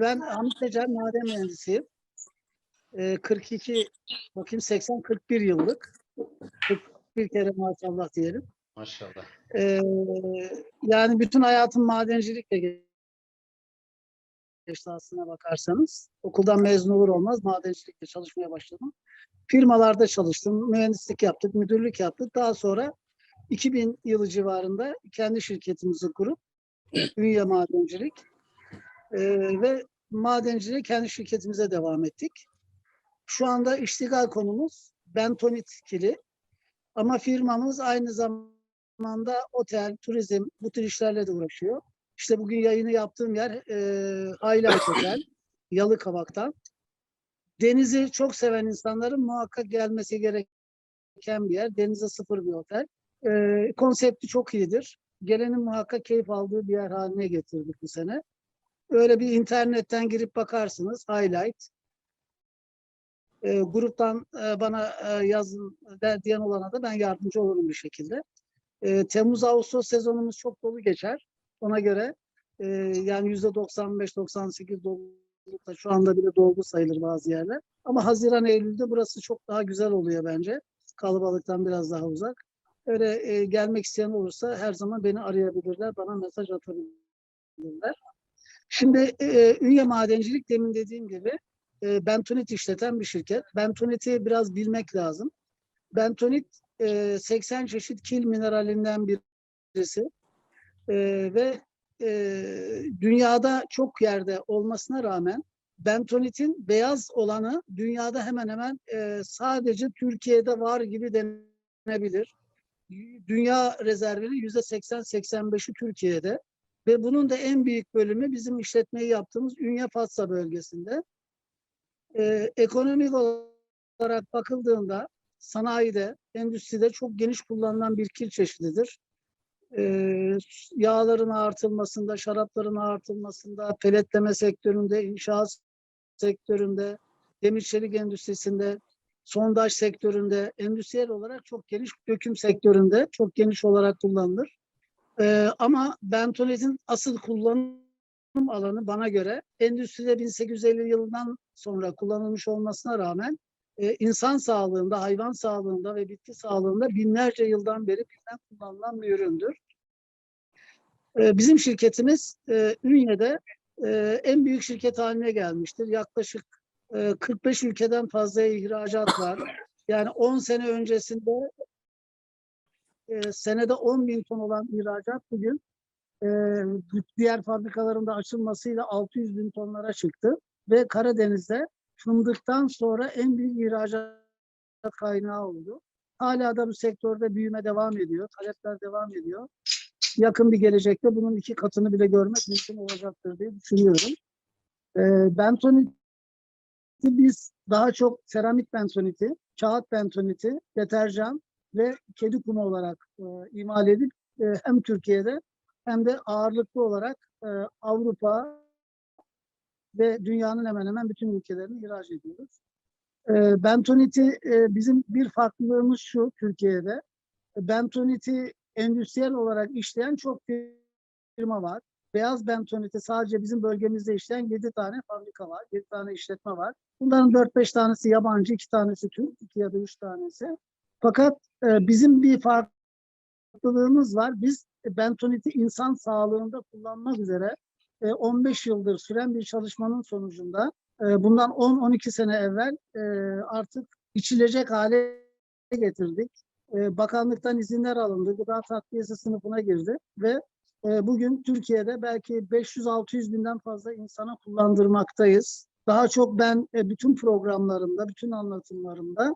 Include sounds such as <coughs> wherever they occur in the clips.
ben Hamit Tecer maden mühendisiyim. Ee, 42, bakayım 80-41 yıllık. 41 kere maşallah diyelim. Maşallah. Ee, yani bütün hayatım madencilikle ge- geçti aslına bakarsanız. Okuldan mezun olur olmaz madencilikle çalışmaya başladım. Firmalarda çalıştım, mühendislik yaptık, müdürlük yaptık. Daha sonra 2000 yılı civarında kendi şirketimizi kurup Ünye Madencilik ee, ve madenciliğe kendi şirketimize devam ettik. Şu anda iştigal konumuz bentonit kili. Ama firmamız aynı zamanda otel, turizm bu tür işlerle de uğraşıyor. İşte bugün yayını yaptığım yer e, Highlight Otel, <coughs> Yalıkavak'tan. Denizi çok seven insanların muhakkak gelmesi gereken bir yer. Denize sıfır bir otel. E, konsepti çok iyidir. Gelenin muhakkak keyif aldığı bir yer haline getirdik bu sene. Öyle bir internetten girip bakarsınız. Highlight. E, gruptan e, bana e, yazın der, diyen olana da ben yardımcı olurum bir şekilde. E, Temmuz-Ağustos sezonumuz çok dolu geçer. Ona göre e, yani yüzde 95-98 dolulukta şu anda bile dolgu sayılır bazı yerler. Ama Haziran Eylül'de burası çok daha güzel oluyor bence. Kalabalıktan biraz daha uzak. Öyle e, gelmek isteyen olursa her zaman beni arayabilirler, bana mesaj atabilirler. Şimdi e, Ünye Madencilik demin dediğim gibi e, bentonit işleten bir şirket. Bentoniti biraz bilmek lazım. Bentonit e, 80 çeşit kil mineralinden birisi E, ve e, dünyada çok yerde olmasına rağmen bentonitin beyaz olanı dünyada hemen hemen e, sadece Türkiye'de var gibi denebilir. Dünya rezervinin yüzde 80-85'i Türkiye'de ve bunun da en büyük bölümü bizim işletmeyi yaptığımız Ünye Fatsa bölgesinde. Ee, ekonomik olarak bakıldığında sanayide, endüstride çok geniş kullanılan bir kil çeşididir. Ee, yağların artılmasında, şarapların artılmasında, peletleme sektöründe, inşaat sektöründe, demir çelik endüstrisinde, sondaj sektöründe, endüstriyel olarak çok geniş döküm sektöründe çok geniş olarak kullanılır. Ee, ama bentonitin asıl kullanım alanı bana göre endüstride 1850 yılından sonra kullanılmış olmasına rağmen e, insan sağlığında, hayvan sağlığında ve bitki sağlığında binlerce yıldan beri bilinen kullanılan bir üründür. E, bizim şirketimiz e, Ünye'de e, en büyük şirket haline gelmiştir. Yaklaşık e, 45 ülkeden fazla ihracat var. Yani 10 sene öncesinde e, senede 10 bin ton olan ihracat bugün e, diğer fabrikalarında açılmasıyla 600 bin tonlara çıktı. Ve Karadeniz'de fındıktan sonra en büyük ihracat kaynağı oldu. Hala da bu sektörde büyüme devam ediyor. Talepler devam ediyor. Yakın bir gelecekte bunun iki katını bile görmek mümkün olacaktır diye düşünüyorum. E, bentoniti biz daha çok seramik bentoniti, kağıt bentoniti, deterjan ve kedi kumu olarak e, imal edip e, hem Türkiye'de hem de ağırlıklı olarak e, Avrupa ve dünyanın hemen hemen bütün ülkelerine ihraç ediyoruz. E, bentoniti e, bizim bir farklılığımız şu Türkiye'de. Bentoniti endüstriyel olarak işleyen çok firma var. Beyaz bentoniti sadece bizim bölgemizde işleyen 7 tane fabrika var, 7 tane işletme var. Bunların 4-5 tanesi yabancı, 2 tanesi Türk, 2 ya da 3 tanesi. Fakat e, bizim bir farklılığımız var. Biz bentoniti insan sağlığında kullanmak üzere e, 15 yıldır süren bir çalışmanın sonucunda e, bundan 10-12 sene evvel e, artık içilecek hale getirdik. E, bakanlıktan izinler alındı. Gıda takviyesi sınıfına girdi ve e, bugün Türkiye'de belki 500-600 binden fazla insana kullandırmaktayız. Daha çok ben e, bütün programlarımda, bütün anlatımlarımda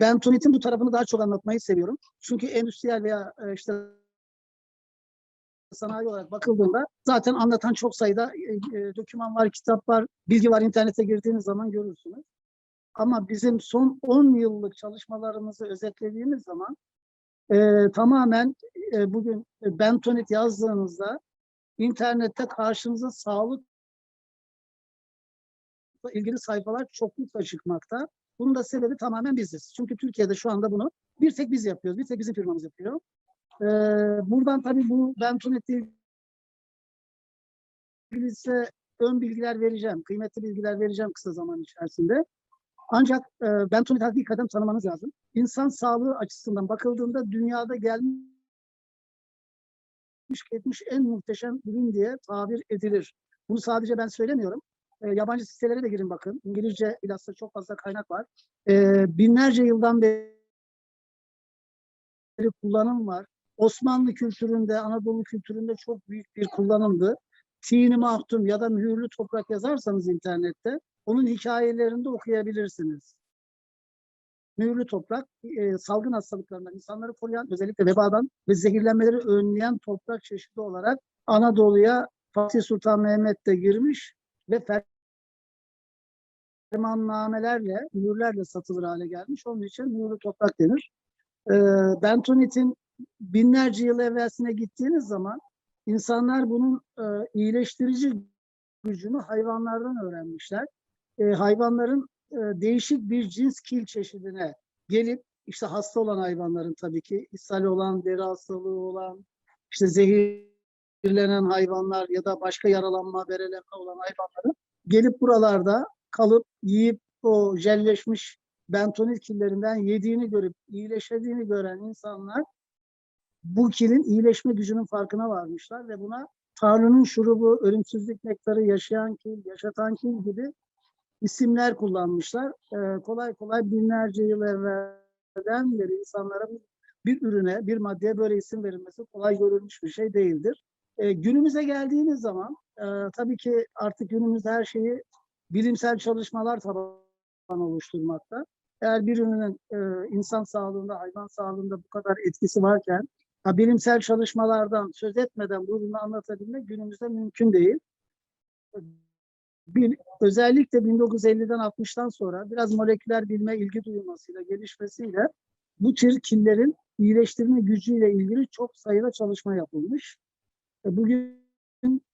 bentonitin bu tarafını daha çok anlatmayı seviyorum. Çünkü endüstriyel veya e, işte sanayi olarak bakıldığında zaten anlatan çok sayıda e, e, doküman var, kitap var, bilgi var. internete girdiğiniz zaman görürsünüz. Ama bizim son 10 yıllık çalışmalarımızı özetlediğimiz zaman e, tamamen e, bugün e, bentonit yazdığınızda internette karşınıza sağlık ilgili sayfalar çoklukla çıkmakta. Bunun da sebebi tamamen biziz. Çünkü Türkiye'de şu anda bunu bir tek biz yapıyoruz. Bir tek bizim firmamız yapıyor. Ee, buradan tabii bu Bentonet'le ilgili ise ön bilgiler vereceğim, kıymetli bilgiler vereceğim kısa zaman içerisinde. Ancak e, bentonit hakikaten tanımanız lazım. İnsan sağlığı açısından bakıldığında dünyada gelmiş geçmiş en muhteşem ürün diye tabir edilir. Bunu sadece ben söylemiyorum. E, yabancı sitelere de girin bakın. İngilizce bilhassa çok fazla kaynak var. E, binlerce yıldan beri kullanım var. Osmanlı kültüründe, Anadolu kültüründe çok büyük bir kullanımdı. Tini Mahtum ya da Mühürlü Toprak yazarsanız internette onun hikayelerini de okuyabilirsiniz. Mühürlü toprak e, salgın hastalıklarından insanları koruyan özellikle vebadan ve zehirlenmeleri önleyen toprak çeşidi olarak Anadolu'ya Fatih Sultan Mehmet de girmiş ve fermannamelerle, mühürlerle satılır hale gelmiş. Onun için mühürlü toprak denir. E, Bentonit'in binlerce yıl evvelsine gittiğiniz zaman insanlar bunun e, iyileştirici gücünü hayvanlardan öğrenmişler. E, hayvanların e, değişik bir cins kil çeşidine gelip işte hasta olan hayvanların tabii ki ishal olan, deri hastalığı olan, işte zehirlenen hayvanlar ya da başka yaralanma, verelenme olan hayvanların gelip buralarda kalıp yiyip o jelleşmiş bentonit killerinden yediğini görüp iyileştiğini gören insanlar bu kilin iyileşme gücünün farkına varmışlar ve buna Tanrı'nın şurubu, ölümsüzlük nektarı, yaşayan kil, yaşatan kil gibi isimler kullanmışlar. Ee, kolay kolay binlerce yıl evvelden beri insanlara bir ürüne, bir maddeye böyle isim verilmesi kolay görülmüş bir şey değildir. Ee, günümüze geldiğiniz zaman e, tabii ki artık günümüzde her şeyi bilimsel çalışmalar tabanı oluşturmakta. Eğer bir ürünün e, insan sağlığında, hayvan sağlığında bu kadar etkisi varken Ha, bilimsel çalışmalardan söz etmeden bu ürünü anlatabilmek günümüzde mümkün değil. Bir, özellikle 1950'den 60'tan sonra biraz moleküler bilme ilgi duyulmasıyla, gelişmesiyle bu tür killerin iyileştirme gücüyle ilgili çok sayıda çalışma yapılmış. E, Bugün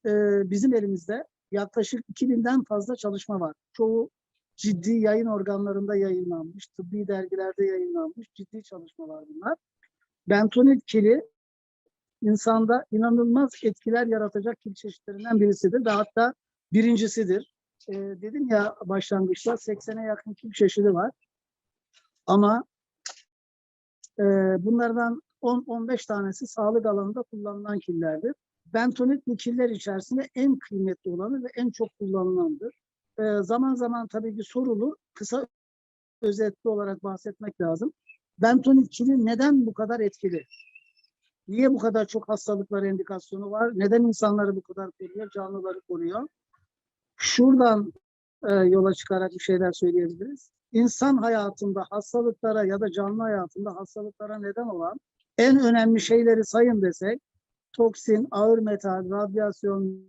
e, bizim elimizde yaklaşık 2000'den fazla çalışma var. Çoğu ciddi yayın organlarında yayınlanmış, tıbbi dergilerde yayınlanmış ciddi çalışmalar bunlar. Bentonit kili insanda inanılmaz etkiler yaratacak kil çeşitlerinden birisidir ve hatta birincisidir. Ee, dedim ya başlangıçta 80'e yakın kil çeşidi var. Ama e, bunlardan 10-15 tanesi sağlık alanında kullanılan killerdir. Bentonit bu killer içerisinde en kıymetli olanı ve en çok kullanılandır. Ee, zaman zaman tabii ki sorulu, kısa özetli olarak bahsetmek lazım. Bentonit kili neden bu kadar etkili? Niye bu kadar çok hastalıklar indikasyonu var? Neden insanları bu kadar koruyor, canlıları koruyor? Şuradan e, yola çıkarak bir şeyler söyleyebiliriz. İnsan hayatında hastalıklara ya da canlı hayatında hastalıklara neden olan en önemli şeyleri sayın desek toksin, ağır metal, radyasyon,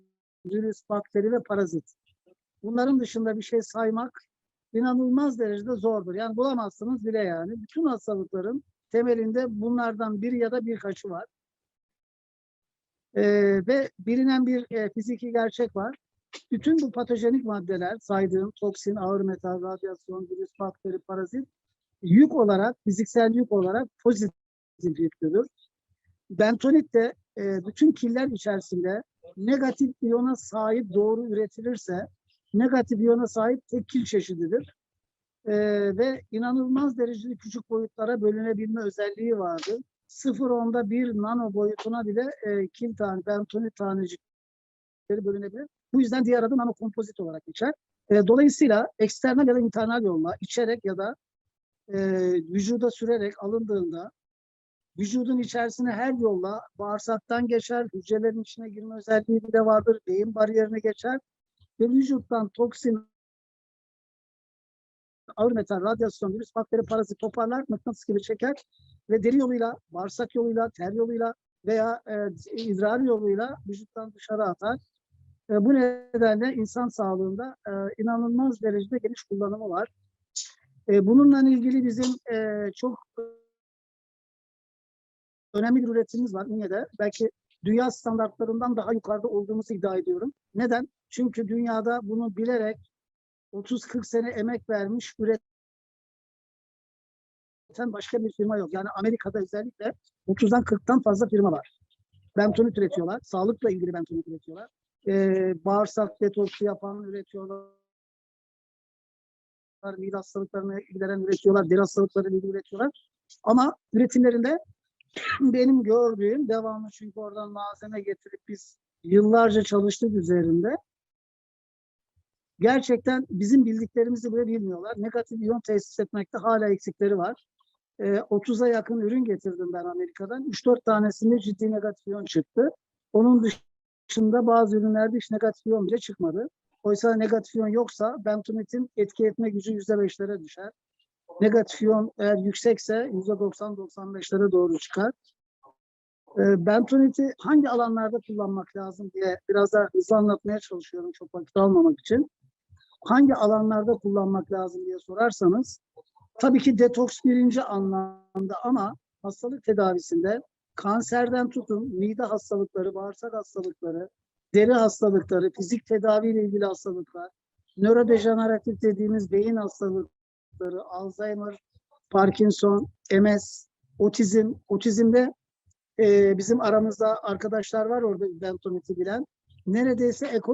virüs, bakteri ve parazit. Bunların dışında bir şey saymak inanılmaz derecede zordur. Yani bulamazsınız bile yani. Bütün hastalıkların temelinde bunlardan biri ya da birkaçı var. Ee, ve bilinen bir e, fiziki gerçek var. Bütün bu patojenik maddeler saydığım toksin, ağır metal, radyasyon, virüs, bakteri, parazit yük olarak, fiziksel yük olarak pozitif yüklüdür. Bentonit de e, bütün killer içerisinde negatif iyona sahip doğru üretilirse negatif iyona sahip tek kil çeşididir. Ee, ve inanılmaz derecede küçük boyutlara bölünebilme özelliği vardı. 0.10'da bir nano boyutuna bile e, kil tane, bentonit tanecikleri bölünebilir. Bu yüzden diğer adı nanokompozit olarak geçer. E, dolayısıyla eksternal ya da internal yolla içerek ya da e, vücuda sürerek alındığında vücudun içerisine her yolla bağırsaktan geçer, hücrelerin içine girme özelliği de vardır, beyin bariyerine geçer ve vücuttan toksin, ağır metal, radyasyon, virüs, bakteri, parazit toparlar, mıknatıs gibi çeker ve deri yoluyla, bağırsak yoluyla, ter yoluyla veya e, idrar yoluyla vücuttan dışarı atar. E, bu nedenle insan sağlığında e, inanılmaz derecede geniş kullanımı var. E, bununla ilgili bizim e, çok önemli bir üretimimiz var Ünye'de. Belki dünya standartlarından daha yukarıda olduğumuzu iddia ediyorum. Neden? Çünkü dünyada bunu bilerek 30-40 sene emek vermiş, üreten başka bir firma yok. Yani Amerika'da özellikle 30'dan 40'tan fazla firma var. Bentonit üretiyorlar. Sağlıkla ilgili bentonit üretiyorlar. e, bağırsak detoksu yapan üretiyorlar. Mide hastalıklarına ilgilenen üretiyorlar. Deri hastalıklarıyla ilgili üretiyorlar. Ama üretimlerinde benim gördüğüm devamlı çünkü oradan malzeme getirip biz yıllarca çalıştık üzerinde. Gerçekten bizim bildiklerimizi bile bilmiyorlar. Negatif iyon tesis etmekte hala eksikleri var. Ee, 30'a yakın ürün getirdim ben Amerika'dan. 3-4 tanesinde ciddi negatif iyon çıktı. Onun dışında bazı ürünlerde hiç negatif iyon bile çıkmadı. Oysa negatif iyon yoksa bentomitin etki etme gücü %5'lere düşer. Negatif iyon eğer yüksekse %90-95'lere doğru çıkar. Ee, bentoniti hangi alanlarda kullanmak lazım diye biraz daha hızlı anlatmaya çalışıyorum çok vakit almamak için. Hangi alanlarda kullanmak lazım diye sorarsanız tabii ki detoks birinci anlamda ama hastalık tedavisinde kanserden tutun mide hastalıkları, bağırsak hastalıkları, deri hastalıkları, fizik tedaviyle ilgili hastalıklar, nörodejeneratif dediğimiz beyin hastalıkları, Alzheimer, Parkinson, MS, otizm, otizmde e, bizim aramızda arkadaşlar var orada bentomiti bilen. Neredeyse eko